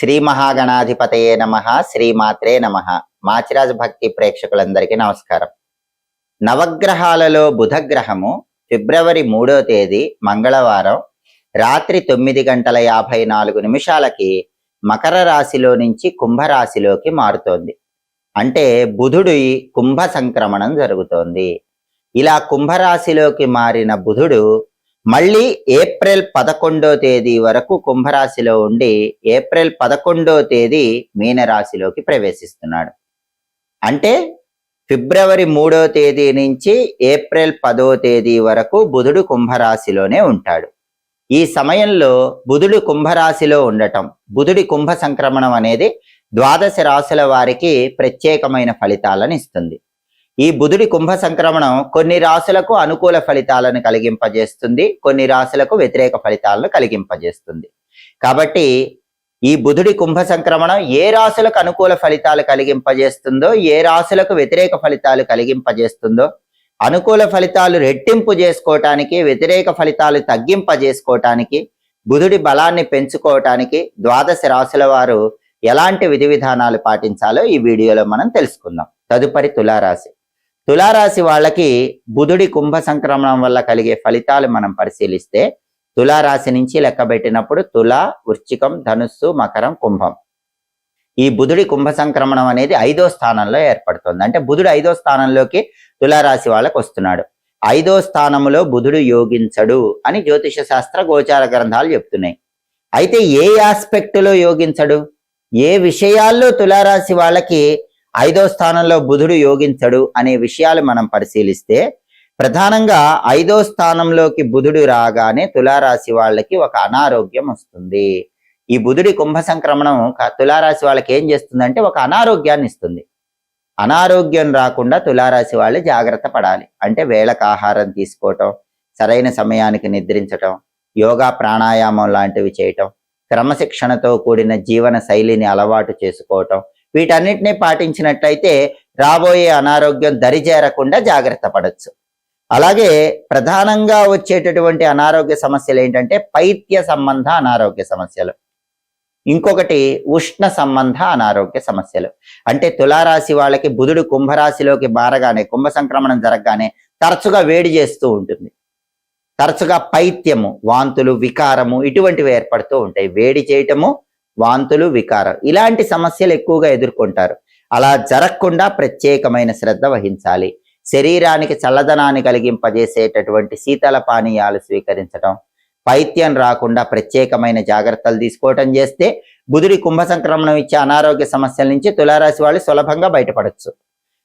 శ్రీ మహాగణాధిపతయే నమ శ్రీమాత్రే నమ. మాచిరాజ భక్తి ప్రేక్షకులందరికీ నమస్కారం. నవగ్రహాలలో బుధగ్రహము ఫిబ్రవరి మూడో తేదీ మంగళవారం రాత్రి తొమ్మిది గంటల యాభై నాలుగు నిమిషాలకి మకర రాశిలో నుంచి కుంభరాశిలోకి మారుతోంది. అంటే బుధుడు కుంభ సంక్రమణం జరుగుతోంది. ఇలా కుంభరాశిలోకి మారిన బుధుడు మళ్ళీ ఏప్రిల్ పదకొండో తేదీ వరకు కుంభరాశిలో ఉండి ఏప్రిల్ పదకొండో తేదీ మీనరాశిలోకి ప్రవేశిస్తున్నాడు. అంటే ఫిబ్రవరి మూడో తేదీ నుంచి ఏప్రిల్ పదో తేదీ వరకు బుధుడు కుంభరాశిలోనే ఉంటాడు. ఈ సమయంలో బుధుడు కుంభరాశిలో ఉండటం బుధుడి కుంభ సంక్రమణం అనేది ద్వాదశ రాశుల వారికి ప్రత్యేకమైన ఫలితాలను ఇస్తుంది. ఈ బుధుడి కుంభ సంక్రమణం కొన్ని రాశులకు అనుకూల ఫలితాలను కలిగింపజేస్తుంది కొన్ని రాశులకు వ్యతిరేక ఫలితాలను కలిగింపజేస్తుంది. కాబట్టి ఈ బుధుడి కుంభ సంక్రమణం ఏ రాశులకు అనుకూల ఫలితాలు కలిగింపజేస్తుందో ఏ రాశులకు వ్యతిరేక ఫలితాలు కలిగింపజేస్తుందో అనుకూల ఫలితాలు రెట్టింపు చేసుకోవటానికి వ్యతిరేక ఫలితాలు తగ్గింపజేసుకోవటానికి బుధుడి బలాన్ని పెంచుకోవటానికి ద్వాదశ రాశుల వారు ఎలాంటి విధి విధానాలు పాటించాలో ఈ వీడియోలో మనం తెలుసుకుందాం. తదుపరి తులారాశి. తులారాశి వాళ్ళకి బుధుడి కుంభ సంక్రమణం వల్ల కలిగే ఫలితాలు మనం పరిశీలిస్తే తులారాశి నుంచి లెక్క పెట్టినప్పుడు తుల వృశ్చికం ధనుస్సు మకరం కుంభం. ఈ బుధుడి కుంభ సంక్రమణం అనేది ఐదో స్థానంలో ఏర్పడుతుంది. అంటే బుధుడు ఐదో స్థానంలోకి తులారాశి వాళ్ళకు వస్తున్నాడు. ఐదో స్థానంలో బుధుడు యోగించడు అని జ్యోతిష శాస్త్ర గోచార గ్రంథాలు చెప్తున్నాయి. అయితే ఏ ఆస్పెక్టులో యోగించడు? ఏ విషయాల్లో తులారాశి వాళ్ళకి ఐదో స్థానంలో బుధుడు యోగించడు అనే విషయాలు మనం పరిశీలిస్తే ప్రధానంగా ఐదో స్థానంలోకి బుధుడు రాగానే తులారాశి వాళ్ళకి ఒక అనారోగ్యం వస్తుంది. ఈ బుధుడి కుంభ సంక్రమణం తులారాశి వాళ్ళకి ఏం చేస్తుందంటే ఒక అనారోగ్యాన్ని ఇస్తుంది. అనారోగ్యం రాకుండా తులారాశి వాళ్ళు జాగ్రత్త పడాలి. అంటే వేళకు ఆహారం తీసుకోవటం సరైన సమయానికి నిద్రించటం యోగా ప్రాణాయామం లాంటివి చేయటం క్రమశిక్షణతో కూడిన జీవన శైలిని అలవాటు చేసుకోవటం వీటన్నిటిని పాటించినట్లయితే రాబోయే అనారోగ్యం దరిచేరకుండా జాగ్రత్త పడచ్చు. అలాగే ప్రధానంగా వచ్చేటటువంటి అనారోగ్య సమస్యలు ఏంటంటే పైత్య సంబంధ అనారోగ్య సమస్యలు. ఇంకొకటి ఉష్ణ సంబంధ అనారోగ్య సమస్యలు. అంటే తులారాశి వాళ్ళకి బుధుడు కుంభరాశిలోకి మారగానే కుంభ సంక్రమణం జరగగానే తరచుగా వేడి చేస్తూ ఉంటుంది. తరచుగా పైత్యము వాంతులు వికారము ఇటువంటివి ఏర్పడుతూ ఉంటాయి. వేడి చేయటము వాంతులు వికారం ఇలాంటి సమస్యలు ఎక్కువగా ఎదుర్కొంటారు. అలా జరగకుండా ప్రత్యేకమైన శ్రద్ధ వహించాలి. శరీరానికి చల్లదనాన్ని కలిగింపజేసేటటువంటి శీతల పానీయాలు స్వీకరించడం పైత్యం రాకుండా ప్రత్యేకమైన జాగ్రత్తలు తీసుకోవటం చేస్తే బుధుడి కుంభ సంక్రమణం ఇచ్చే అనారోగ్య సమస్యల నుంచి తులారాశి వాళ్ళు సులభంగా బయటపడచ్చు.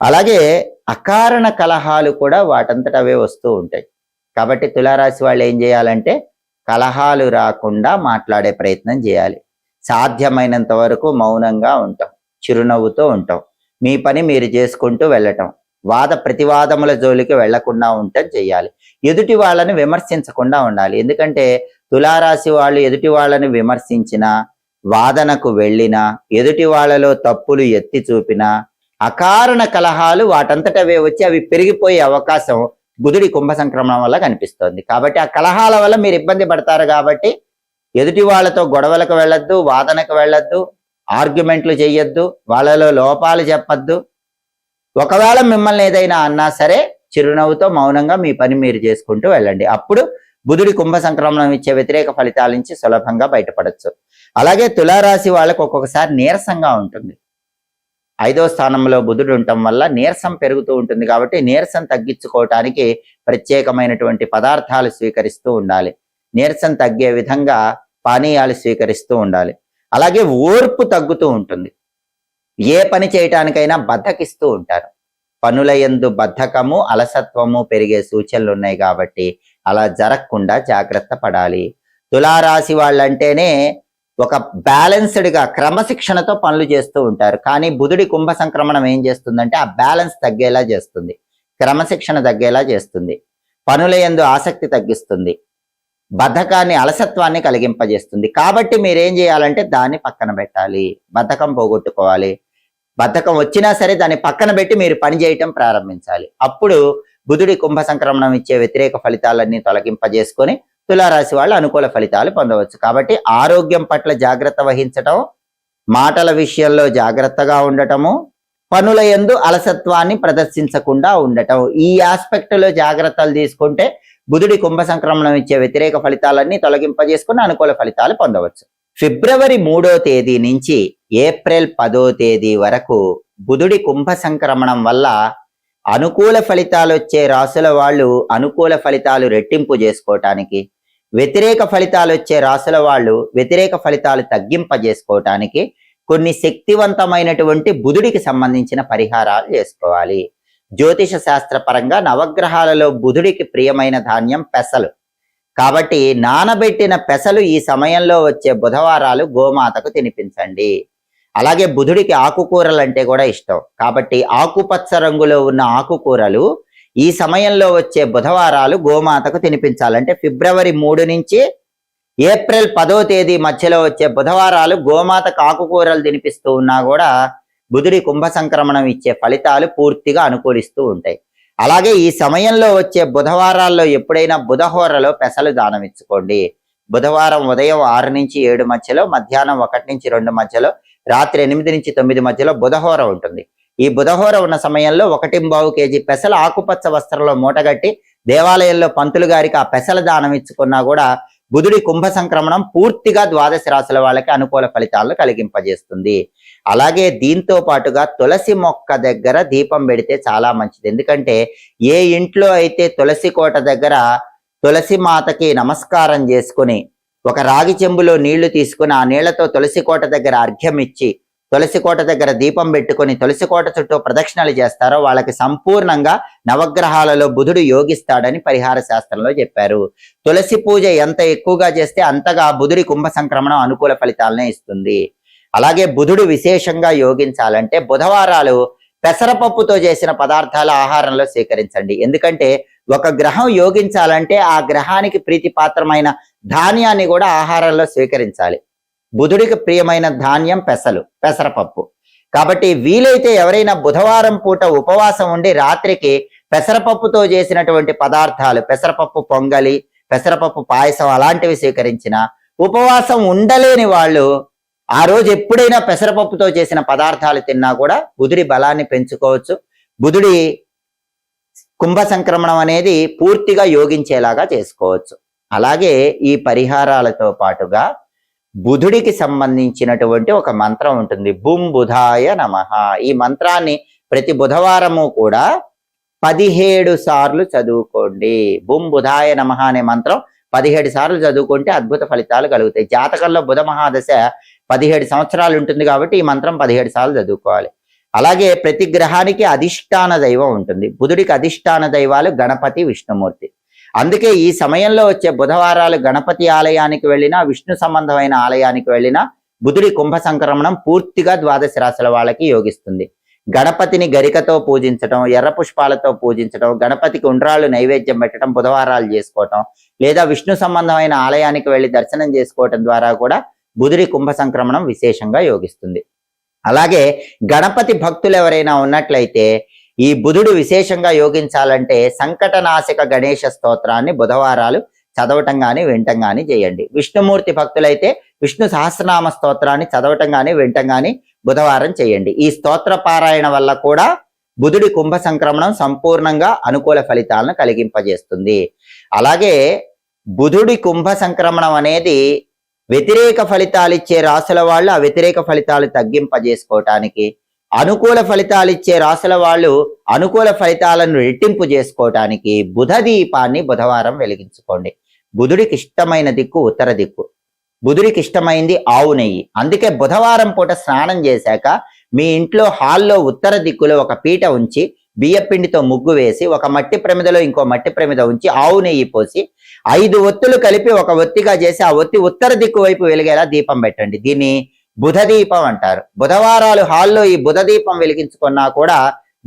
అలాగే అకారణ కలహాలు కూడా వాటంతట అవే వస్తూ ఉంటాయి. కాబట్టి తులారాశి వాళ్ళు ఏం చేయాలంటే కలహాలు రాకుండా మాట్లాడే ప్రయత్నం చేయాలి. సాధ్యమైనంత వరకు మౌనంగా ఉంటాం చిరునవ్వుతో ఉంటాం. మీ పని మీరు చేసుకుంటూ వెళ్ళటం. వాద ప్రతివాదముల జోలికి వెళ్ళకుండా ఉండటం చెయ్యాలి. ఎదుటి వాళ్ళని విమర్శించకుండా ఉండాలి. ఎందుకంటే తులారాశి వాళ్ళు ఎదుటి వాళ్ళని విమర్శించిన వాదనకు వెళ్ళినా ఎదుటి వాళ్ళలో తప్పులు ఎత్తి చూపినా అకారణ కలహాలు వాటంతటవే వచ్చి అవి పెరిగిపోయే అవకాశం బుధుడి కుంభ సంక్రమణం వల్ల కనిపిస్తోంది. కాబట్టి ఆ కలహాల వల్ల మీరు ఇబ్బంది పడతారు కాబట్టి ఎదుటి వాళ్ళతో గొడవలకు వెళ్ళొద్దు వాదనకు వెళ్ళొద్దు ఆర్గ్యుమెంట్లు చేయొద్దు వాళ్ళలో లోపాలు చెప్పద్దు. ఒకవేళ మిమ్మల్ని ఏదైనా అన్నా సరే చిరునవ్వుతో మౌనంగా మీ పని మీరు చేసుకుంటూ వెళ్ళండి. అప్పుడు బుధుడి కుంభ సంక్రమణం ఇచ్చే వ్యతిరేక ఫలితాల నుంచి సులభంగా బయటపడచ్చు. అలాగే తులారాశి వాళ్ళకు ఒక్కొక్కసారి నీరసంగా ఉంటుంది. ఐదో స్థానంలో బుధుడు ఉండటం వల్ల నీరసం పెరుగుతూ ఉంటుంది కాబట్టి నీరసం తగ్గించుకోవటానికి ప్రత్యేకమైనటువంటి పదార్థాలు స్వీకరిస్తూ ఉండాలి. నీరసం తగ్గే విధంగా పానీయాలు స్వీకరిస్తూ ఉండాలి. అలాగే ఓర్పు తగ్గుతూ ఉంటుంది. ఏ పని చేయటానికైనా బద్ధకిస్తూ ఉంటారు. పనుల ఎందు బద్ధకము అలసత్వము పెరిగే సూచనలు ఉన్నాయి కాబట్టి అలా జరగకుండా జాగ్రత్త పడాలి. తులారాశి వాళ్ళంటేనే ఒక బ్యాలెన్స్డ్గా క్రమశిక్షణతో పనులు చేస్తూ ఉంటారు. కానీ బుధుడి కుంభ సంక్రమణం ఏం చేస్తుందంటే ఆ బ్యాలెన్స్ తగ్గేలా చేస్తుంది. క్రమశిక్షణ తగ్గేలా చేస్తుంది. పనుల ఎందు ఆసక్తి తగ్గిస్తుంది. బద్ధకాన్ని అలసత్వాన్ని కలిగింపజేస్తుంది. కాబట్టి మీరేం చేయాలంటే దాన్ని పక్కన పెట్టాలి. బద్ధకం పోగొట్టుకోవాలి. బద్ధకం వచ్చినా సరే దాన్ని పక్కన పెట్టి మీరు పని చేయటం ప్రారంభించాలి. అప్పుడు బుధుడి కుంభ సంక్రమణం ఇచ్చే వ్యతిరేక ఫలితాలన్నీ తొలగింపజేసుకొని తులారాశి వాళ్ళు అనుకూల ఫలితాలు పొందవచ్చు. కాబట్టి ఆరోగ్యం పట్ల జాగ్రత్త వహించటం మాటల విషయంలో జాగ్రత్తగా ఉండటము పనుల ఎందు అలసత్వాన్ని ప్రదర్శించకుండా ఉండటం. ఈ ఆస్పెక్ట్లో జాగ్రత్తలు తీసుకుంటే బుధుడి కుంభ సంక్రమణం ఇచ్చే వ్యతిరేక ఫలితాలన్నీ తొలగింపజేసుకుని అనుకూల ఫలితాలు పొందవచ్చు. ఫిబ్రవరి మూడో తేదీ నుంచి ఏప్రిల్ పదో తేదీ వరకు బుధుడి కుంభ సంక్రమణం వల్ల అనుకూల ఫలితాలు వచ్చే రాసుల వాళ్ళు అనుకూల ఫలితాలు రెట్టింపు చేసుకోవటానికి వ్యతిరేక ఫలితాలు వచ్చే రాసుల వాళ్ళు వ్యతిరేక ఫలితాలు తగ్గింపజేసుకోవటానికి కొన్ని శక్తివంతమైనటువంటి బుధుడికి సంబంధించిన పరిహారాలు చేసుకోవాలి. జ్యోతిష శాస్త్ర పరంగా నవగ్రహాలలో బుధుడికి ప్రియమైన ధాన్యం పెసలు. కాబట్టి నానబెట్టిన పెసలు ఈ సమయంలో వచ్చే బుధవారాలు గోమాతకు తినిపించండి. అలాగే బుధుడికి ఆకుకూరలు అంటే కూడా ఇష్టం. కాబట్టి ఆకుపచ్చ రంగులో ఉన్న ఆకుకూరలు ఈ సమయంలో వచ్చే బుధవారాలు గోమాతకు తినిపించాలంటే ఫిబ్రవరి మూడు నుంచి ఏప్రిల్ పదో తేదీ మధ్యలో వచ్చే బుధవారాలు గోమాతకు ఆకుకూరలు తినిపిస్తూ ఉన్నా కూడా బుధుడి కుంభ సంక్రమణం ఇచ్చే ఫలితాలు పూర్తిగా అనుకూలిస్తూ ఉంటాయి. అలాగే ఈ సమయంలో వచ్చే బుధవారాల్లో ఎప్పుడైనా బుధహోరలో పెసలు దానం ఇచ్చుకోండి. బుధవారం ఉదయం ఆరు నుంచి ఏడు మధ్యలో మధ్యాహ్నం ఒకటి నుంచి రెండు మధ్యలో రాత్రి ఎనిమిది నుంచి తొమ్మిది మధ్యలో బుధహోర ఉంటుంది. ఈ బుధహోర ఉన్న సమయంలో ఒకటి బావు కేజీ పెసలు ఆకుపచ్చ వస్త్రంలో మూటగట్టి దేవాలయంలో పంతులు గారికి ఆ పెసల దానం ఇచ్చుకున్నా కూడా బుధుడి కుంభ సంక్రమణం పూర్తిగా ద్వాదశ రాశుల వాళ్ళకి అనుకూల ఫలితాలను కలిగింపజేస్తుంది. అలాగే దీంతో పాటుగా తులసి మొక్క దగ్గర దీపం పెడితే చాలా మంచిది. ఎందుకంటే ఏ ఇంట్లో అయితే తులసి కోట దగ్గర తులసి మాతకి నమస్కారం చేసుకుని ఒక రాగి చెంబులో నీళ్ళు తీసుకుని ఆ నీళ్ళతో తులసి కోట దగ్గర అర్ఘ్యం ఇచ్చి తులసి కోట దగ్గర దీపం పెట్టుకొని తులసి కోట చుట్టూ ప్రదక్షిణలు చేస్తారో వాళ్ళకి సంపూర్ణంగా నవగ్రహాలలో బుధుడు యోగిస్తాడని పరిహార శాస్త్రంలో చెప్పారు. తులసి పూజ ఎంత ఎక్కువగా చేస్తే అంతగా బుధుడి కుంభ సంక్రమణం అనుకూల ఫలితాలనే ఇస్తుంది. అలాగే బుధుడు విశేషంగా యోగించాలంటే బుధవారాలు పెసరపప్పుతో చేసిన పదార్థాల ఆహారంలో స్వీకరించండి ఎందుకంటే ఒక గ్రహం యోగించాలంటే ఆ గ్రహానికి ప్రీతిపాత్రమైన ధాన్యాన్ని కూడా ఆహారంలో స్వీకరించాలి బుధుడికి ప్రియమైన ధాన్యం పెసలు పెసరపప్పు కాబట్టి వీలైతే ఎవరైనా బుధవారం పూట ఉపవాసం ఉండి రాత్రికి పెసరపప్పుతో చేసినటువంటి పదార్థాలు పెసరపప్పు పొంగలి పెసరపప్పు పాయసం అలాంటివి స్వీకరించిన ఉపవాసం ఉండలేని వాళ్ళు ఆ రోజు ఎప్పుడైనా పెసరపప్పుతో చేసిన పదార్థాలు తిన్నా కూడా బుధుడి బలాన్ని పెంచుకోవచ్చు. బుధుడి కుంభ సంక్రమణం అనేది పూర్తిగా యోగించేలాగా చేసుకోవచ్చు. అలాగే ఈ పరిహారాలతో పాటుగా బుధుడికి సంబంధించినటువంటి ఒక మంత్రం ఉంటుంది. బుం బుధాయ నమ. ఈ మంత్రాన్ని ప్రతి బుధవారము కూడా పదిహేడు సార్లు చదువుకోండి. బుం బుధాయ నమ అనే మంత్రం పదిహేడు సార్లు చదువుకుంటే అద్భుత ఫలితాలు కలుగుతాయి. జాతకంలో బుధ మహాదశ పదిహేడు సంవత్సరాలు ఉంటుంది కాబట్టి ఈ మంత్రం పదిహేడు సార్లు చదువుకోవాలి. అలాగే ప్రతి గ్రహానికి అధిష్టాన దైవం ఉంటుంది. బుధుడికి అధిష్టాన దైవాలు గణపతి విష్ణుమూర్తి. అందుకే ఈ సమయంలో వచ్చే బుధవారాలు గణపతి ఆలయానికి వెళ్ళినా విష్ణు సంబంధమైన ఆలయానికి వెళ్ళినా బుధుడి కుంభ సంక్రమణం పూర్తిగా ద్వాదశ రాశుల వాళ్ళకి యోగిస్తుంది. గణపతిని గరికతో పూజించడం ఎర్ర పుష్పాలతో పూజించడం గణపతికి ఉండ్రాళ్ళు నైవేద్యం పెట్టడం బుధవారాలు చేసుకోవటం లేదా విష్ణు సంబంధమైన ఆలయానికి వెళ్ళి దర్శనం చేసుకోవటం ద్వారా కూడా బుధుడి కుంభ సంక్రమణం విశేషంగా యోగిస్తుంది. అలాగే గణపతి భక్తులు ఎవరైనా ఉన్నట్లయితే ఈ బుధుడు విశేషంగా యోగించాలంటే సంకటనాశక గణేష స్తోత్రాన్ని బుధవారాలు చదవటం కానీ వినటం కానీ చేయండి. విష్ణుమూర్తి భక్తులైతే విష్ణు సహస్రనామ స్తోత్రాన్ని చదవటం కానీ వినటం కానీ బుధవారం చేయండి. ఈ స్తోత్ర పారాయణ వల్ల కూడా బుధుడి కుంభ సంక్రమణం సంపూర్ణంగా అనుకూల ఫలితాలను కలిగింపజేస్తుంది. అలాగే బుధుడి కుంభ సంక్రమణం అనేది వ్యతిరేక ఫలితాలు ఇచ్చే రాసుల వాళ్ళు ఆ వ్యతిరేక ఫలితాలు తగ్గింపజేసుకోవటానికి అనుకూల ఫలితాలు ఇచ్చే రాసుల వాళ్ళు అనుకూల ఫలితాలను రెట్టింపు చేసుకోవటానికి బుధ దీపాన్ని బుధవారం వెలిగించుకోండి. బుధుడికి ఇష్టమైన దిక్కు ఉత్తర దిక్కు. బుధుడికి ఇష్టమైంది ఆవు నెయ్యి. అందుకే బుధవారం పూట స్నానం చేశాక మీ ఇంట్లో హాల్లో ఉత్తర దిక్కులో ఒక పీట ఉంచి బియ్యపిండితో ముగ్గు వేసి ఒక మట్టి ప్రమిదలో ఇంకో మట్టి ప్రమిద ఉంచి ఆవు నెయ్యి పోసి ఐదు ఒత్తులు కలిపి ఒక ఒత్తిగా చేసి ఆ ఒత్తి ఉత్తర దిక్కు వైపు వెలిగేలా దీపం పెట్టండి. దీన్ని బుధ దీపం అంటారు. బుధవారాలు హాల్లో ఈ బుధ దీపం వెలిగించుకున్నా కూడా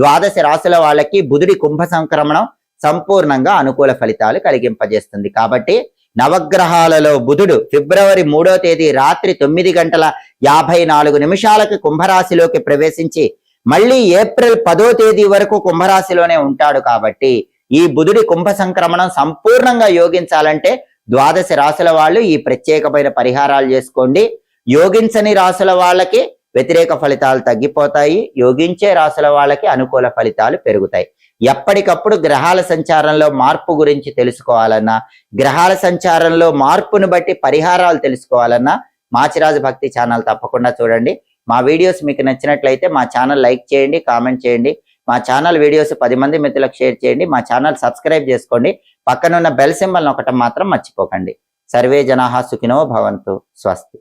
ద్వాదశ రాశుల వాళ్ళకి బుధుడి కుంభ సంక్రమణం సంపూర్ణంగా అనుకూల ఫలితాలు కలిగింపజేస్తుంది. కాబట్టి నవగ్రహాలలో బుధుడు ఫిబ్రవరి మూడో తేదీ రాత్రి తొమ్మిది గంటల యాభై నాలుగు నిమిషాలకు కుంభరాశిలోకి ప్రవేశించి మళ్ళీ ఏప్రిల్ పదో తేదీ వరకు కుంభరాశిలోనే ఉంటాడు కాబట్టి ఈ బుధుడి కుంభ సంక్రమణం సంపూర్ణంగా యోగించాలంటే ద్వాదశ రాశుల వాళ్ళు ఈ ప్రత్యేకమైన పరిహారాలు చేసుకోండి. యోగించని రాసుల వాళ్ళకి వ్యతిరేక ఫలితాలు తగ్గిపోతాయి. యోగించే రాసుల వాళ్ళకి అనుకూల ఫలితాలు పెరుగుతాయి. ఎప్పటికప్పుడు గ్రహాల సంచారంలో మార్పు గురించి తెలుసుకోవాలన్నా గ్రహాల సంచారంలో మార్పును బట్టి పరిహారాలు తెలుసుకోవాలన్నా మాచిరాజు భక్తి ఛానల్ తప్పకుండా చూడండి. మా వీడియోస్ మీకు నచ్చినట్లయితే మా ఛానల్ లైక్ చేయండి కామెంట్ చేయండి. మా ఛానల్ వీడియోస్ పది మంది మిత్రులకు షేర్ చేయండి. మా ఛానల్ సబ్స్క్రైబ్ చేసుకోండి. పక్కనున్న బెల్ సింబల్ నొక్కటం మాత్రం మర్చిపోకండి. సర్వే జనాహా సుఖినో భవంతు. స్వస్తి.